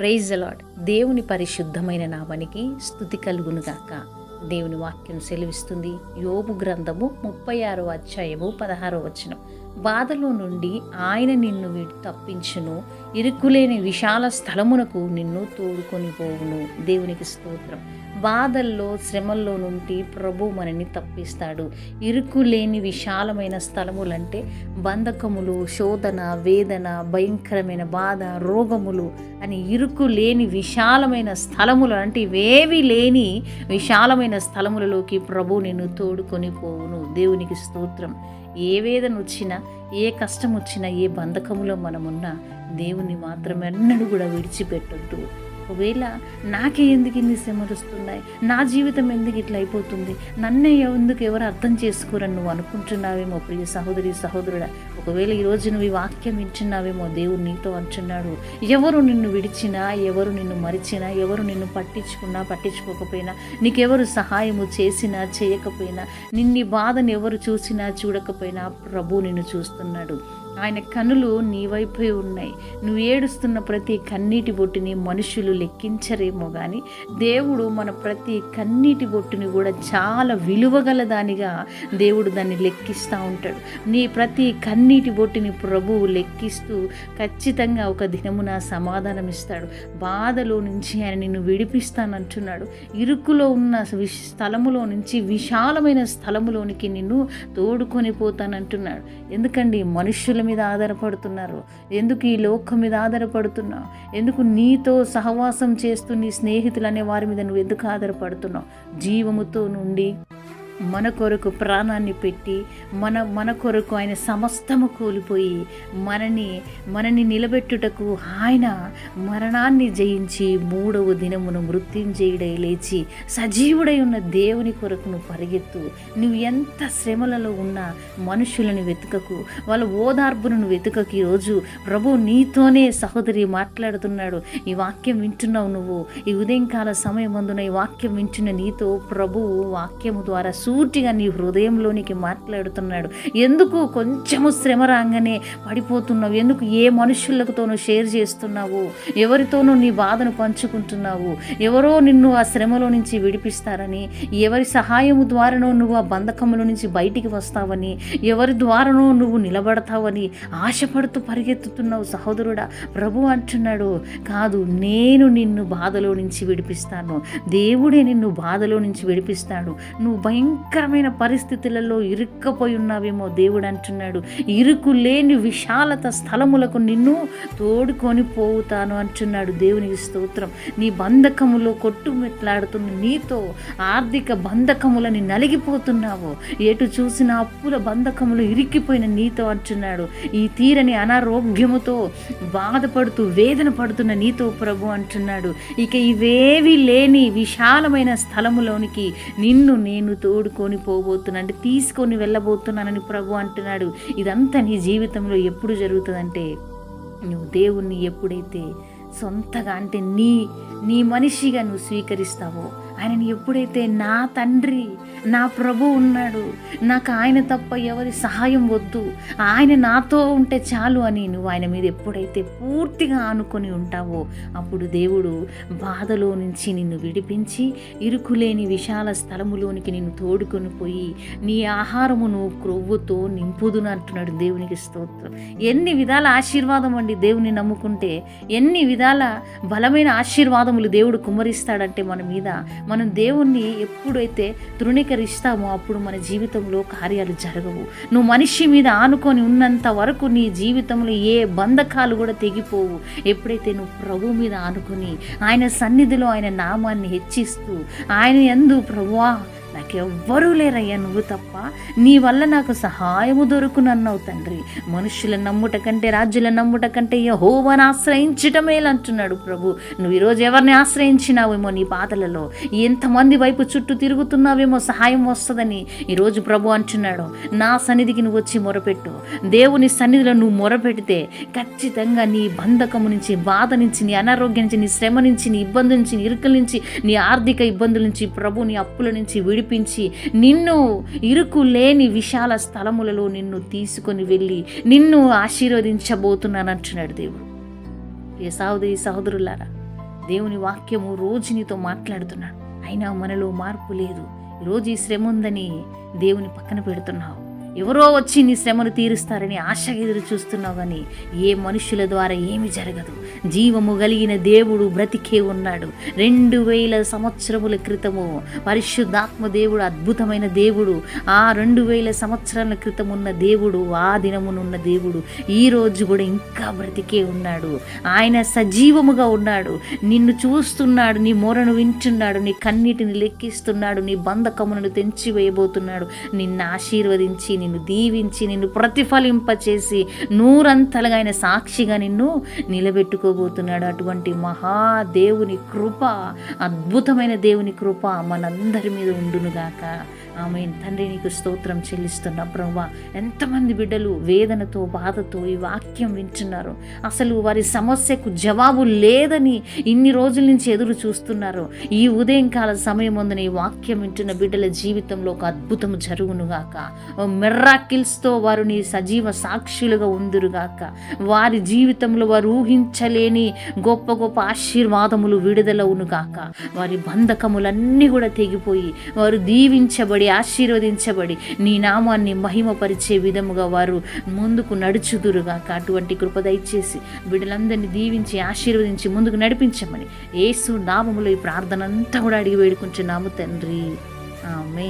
Praise అలాడ్ దేవుని పరిశుద్ధమైన నామానికి స్థుతి కలుగునుగాక దేవుని వాక్యం సెలవిస్తుంది. యోబు గ్రంథము ముప్పై ఆరో అధ్యాయము పదహారో వచనం. బాధలో నుండి ఆయన నిన్ను వీడి తప్పించును. ఇరుకులేని విశాల స్థలమునకు నిన్ను తోడుకొని పోవును. దేవునికి స్తోత్రం. బాధల్లో శ్రమల్లో నుండి ప్రభు మనని తప్పిస్తాడు. ఇరుకు లేని విశాలమైన స్థలములంటే బంధకములు శోధన వేదన భయంకరమైన బాధ రోగములు అని ఇరుకు లేని విశాలమైన స్థలములు అంటే ఇవేవి లేని విశాలమైన స్థలములలోకి ప్రభు నిన్ను తోడుకొని పోవును. దేవునికి స్తోత్రం. ఏ వేదన వచ్చినా ఏ కష్టం వచ్చినా ఏ బంధకములో మనమున్నా దేవుని మాత్రం ఎన్నడూ కూడా విడిచిపెట్టొద్దు. ఒకవేళ నాకే ఎందుకు ఇన్ని శ్రమలు వస్తున్నాయి? నా జీవితం ఎందుకు ఇట్లా అయిపోతుంది? నన్నే ఎందుకు ఎవరు అర్థం చేసుకోరని నువ్వు అనుకుంటున్నావేమో ప్రియ సహోదరి సహోదరుడా? ఒకవేళ ఈరోజు నువ్వు ఈ వాక్యం వింటున్నావేమో దేవుడు నీతో అంటున్నాడు. ఎవరు నిన్ను విడిచినా ఎవరు నిన్ను మరిచినా ఎవరు నిన్ను పట్టించుకున్నా పట్టించుకోకపోయినా నీకెవరు సహాయము చేసినా చేయకపోయినా నిన్ని బాధను ఎవరు చూసినా చూడకపోయినా ప్రభు నిన్ను చూస్తున్నాడు. ఆయన కనులు నీవైపోయి ఉన్నాయి. నువ్వు ఏడుస్తున్న ప్రతి కన్నీటి బొట్టుని మనుషులు లెక్కించరేమో కానీ దేవుడు మన ప్రతి కన్నీటి బొట్టుని కూడా చాలా విలువగల దానిగా దేవుడు దాన్ని లెక్కిస్తూ ఉంటాడు. నీ ప్రతి కన్నీటి బొట్టుని ప్రభువు లెక్కిస్తూ ఖచ్చితంగా ఒక దినమున సమాధానం ఇస్తాడు బాధలో నుంచి ఆయన నిన్ను విడిపిస్తానంటున్నాడు. ఇరుకులో ఉన్న స్థలములో నుంచి విశాలమైన స్థలములోనికి నిన్ను తోడుకొని పోతానంటున్నాడు. ఎందుకండి? మనుషుల మీద ఆధారపడుతున్నారు. ఎందుకు ఈ లోకం మీద ఆధారపడుతున్నావు ఎందుకు నీతో సహవాసం చేస్తూ నీ స్నేహితులు అనే వారి మీద నువ్వు ఎందుకు ఆధారపడుతున్నావు? జీవముతో నుండి మన కొరకు ప్రాణాన్ని పెట్టి మన మన కొరకు ఆయన సమస్తము కోల్పోయి మనని మనని నిలబెట్టుటకు ఆయన మరణాన్ని జయించి మూడవ దినమును మృత్యుంజయుడై లేచి సజీవుడై ఉన్న దేవుని కొరకు నువ్వు పరిగెత్తు. నువ్వు ఎంత శ్రమలలో ఉన్నా మనుషులను వెతుకకు వాళ్ళ ఓదార్పును వెతుకకు ఈరోజు ప్రభు నీతోనే సహోదరి మాట్లాడుతున్నాడు. ఈ వాక్యం వింటున్నావు నువ్వు. ఈ ఉదయం కాల సమయం అందున ఈ వాక్యం వింటున్న నీతో ప్రభువు వాక్యము ద్వారా సూటిగా నీ హృదయంలోనికి మాట్లాడుతున్నాడు. ఎందుకు కొంచెము శ్రమ రాగానే పడిపోతున్నావు? ఎందుకు ఏ మనుషులతోనూ షేర్ చేస్తున్నావు? ఎవరితోనూ నీ బాధను పంచుకుంటున్నావు? ఎవరో నిన్ను ఆ శ్రమలో నుంచి విడిపిస్తారని ఎవరి సహాయము ద్వారానో నువ్వు ఆ బంధకముల నుంచి బయటికి వస్తావని ఎవరి ద్వారానో నువ్వు నిలబడతావని ఆశపడుతూ పరిగెత్తుతున్నావు సహోదరుడా. ప్రభు అంటున్నాడు కాదు నేను నిన్ను బాధలో నుంచి విడిపిస్తాను. దేవుడే నిన్ను బాధలో నుంచి విడిపిస్తాడు. నువ్వు భయం భయంకరమైన పరిస్థితులలో ఇరుక్కపోయి ఉన్నావేమో దేవుడు అంటున్నాడు. ఇరుకు లేని విశాలత స్థలములకు నిన్ను తోడుకొని పోవుతాను అంటున్నాడు దేవునికి స్తోత్రం. నీ బంధకములో కొట్టుమెట్లాడుతున్న నీతో ఆర్థిక బంధకములని నలిగిపోతున్నావు. ఎటు చూసిన అప్పుల బంధకములు ఇరిక్కిపోయిన నీతో అంటున్నాడు. ఈ తీరని అనారోగ్యముతో బాధపడుతూ వేదన పడుతున్న నీతో ప్రభు అంటున్నాడు. ఇక ఇవేవి లేని విశాలమైన స్థలములోనికి నిన్ను నేను తోడు తోడుకొని పోబోతున్నా అంటే తీసుకొని వెళ్ళబోతున్నానని ప్రభు అంటున్నాడు. ఇదంతా నీ జీవితంలో ఎప్పుడు జరుగుతుందంటే నువ్వు దేవుణ్ణి ఎప్పుడైతే సొంతగా అంటే నీ నీ మనిషిగా నువ్వు స్వీకరిస్తావో ఆయనని ఎప్పుడైతే నా తండ్రి నా ప్రభు ఉన్నాడు నాకు ఆయన తప్ప ఎవరి సహాయం వద్దు ఆయన నాతో ఉంటే చాలు అని నువ్వు ఆయన మీద ఎప్పుడైతే పూర్తిగా ఆనుకొని ఉంటావో అప్పుడు దేవుడు బాధలో నుంచి నిన్ను విడిపించి ఇరుకులేని విశాల స్థలములోనికి నిన్ను తోడుకొని పోయి నీ ఆహారమును క్రొవ్వుతో నింపుదునంటున్నాడు దేవునికి స్తోత్రం. ఎన్ని విధాల ఆశీర్వాదం అండి దేవుని నమ్ముకుంటే ఎన్ని విధాల బలమైన ఆశీర్వాదములు దేవుడు కుమరిస్తాడంటే మన మీద మనం దేవుణ్ణి ఎప్పుడైతే తృణీకరిస్తామో అప్పుడు మన జీవితంలో కార్యాలు జరగవు. నువ్వు మనిషి మీద ఆనుకొని ఉన్నంత వరకు నీ జీవితంలో ఏ బంధకాలు కూడా తెగిపోవు. ఎప్పుడైతే నువ్వు ప్రభు మీద ఆనుకొని ఆయన సన్నిధిలో ఆయన నామాన్ని హెచ్చిస్తూ ఆయన ఎందు ప్రభువా నాకెవ్వరూ లేరయ్యా నువ్వు తప్ప. నీ వల్ల నాకు సహాయము దొరుకునన్నావు తండ్రి. మనుషుల నమ్ముట కంటే రాజుల నమ్ముట కంటే యహోవని ఆశ్రయించటం మేలంటున్నాడు ప్రభు. నువ్వు ఈరోజు ఎవరిని ఆశ్రయించినావేమో నీ బాధలలో ఎంతమంది వైపు చుట్టూ తిరుగుతున్నావేమో సహాయం వస్తుందని ఈరోజు ప్రభు అంటున్నాడు. నా సన్నిధికి నువ్వు వచ్చి మొరపెట్టు. దేవుని సన్నిధిలో నువ్వు మొరపెడితే ఖచ్చితంగా నీ బంధకము నుంచి బాధ నుంచి నీ అనారోగ్యం నుంచి నీ శ్రమ నుంచి నీ ఇబ్బంది నుంచి నీ ఇరుకల నుంచి నీ ఆర్థిక ఇబ్బందుల నుంచి ప్రభు నీ అప్పుల నుంచి విడి విడిపించి నిన్ను ఇరుకు లేని విశాల స్థలములలో నిన్ను తీసుకొని వెళ్ళి నిన్ను ఆశీర్వదించబోతున్నాను అంటున్నాడు దేవుడు. ఏ సహోదరి సహోదరులారా దేవుని వాక్యము రోజు నీతో మాట్లాడుతున్నాడు. అయినా మనలో మార్పు లేదు. ఈరోజు ఈ శ్రమ ఉందని దేవుని పక్కన పెడుతున్నావు. ఎవరో వచ్చి నీ శ్రమను తీరుస్తారని ఆశగా ఎదురు చూస్తున్నావు కానీ ఏ మనుషుల ద్వారా ఏమి జరగదు. జీవము కలిగిన దేవుడు బ్రతికే ఉన్నాడు. రెండు వేల సంవత్సరముల క్రితము పరిశుద్ధాత్మ దేవుడు అద్భుతమైన దేవుడు ఆ రెండు వేల సంవత్సరాల క్రితం ఉన్న దేవుడు ఆ దినమునున్న దేవుడు ఈ రోజు కూడా ఇంకా బ్రతికే ఉన్నాడు. ఆయన సజీవముగా ఉన్నాడు. నిన్ను చూస్తున్నాడు నీ మొరను వింటున్నాడు నీ కన్నీటిని లెక్కిస్తున్నాడు నీ బంధకములను తెంచివేయబోతున్నాడు. నిన్ను ఆశీర్వదించి నిన్ను దీవించి నిన్ను ప్రతిఫలింపచేసి నూరంతలుగా ఆయన సాక్షిగా నిన్ను నిలబెట్టుకోబోతున్నాడు. అటువంటి మహాదేవుని కృప అద్భుతమైన దేవుని కృప మనందరి మీద ఉండునుగాక ఆమె తండ్రి నీకు స్తోత్రం చెల్లిస్తున్నా ప్రభా ఎంతమంది బిడ్డలు వేదనతో బాధతో ఈ వాక్యం వింటున్నారు. అసలు వారి సమస్యకు జవాబు లేదని ఇన్ని రోజుల నుంచి ఎదురు చూస్తున్నారు. ఈ ఉదయం కాల సమయం ముందున ఈ వాక్యం వింటున్న బిడ్డల జీవితంలో ఒక అద్భుతం జరుగునుగాక మెర్రాకిల్స్తో వారు నీ సజీవ సాక్షులుగా ఉందురుగాక. వారి జీవితంలో వారు ఊహించలేని గొప్ప గొప్ప ఆశీర్వాదములు విడుదలవునుగాక వారి బంధకములన్నీ కూడా తెగిపోయి వారు దీవించబడి ఆశీర్వదించబడి నీ నామాన్ని మహిమపరిచే విధముగా వారు ముందుకు నడుచుదురుగాక. అటువంటి కృప దయచేసి బిడ్డలందరినీ దీవించి ఆశీర్వదించి ముందుకు నడిపించమని ఏసు నామములో ఈ ప్రార్థన అంతా కూడా అడిగి వేడుకుంటున్నాము తండ్రి. ఆమె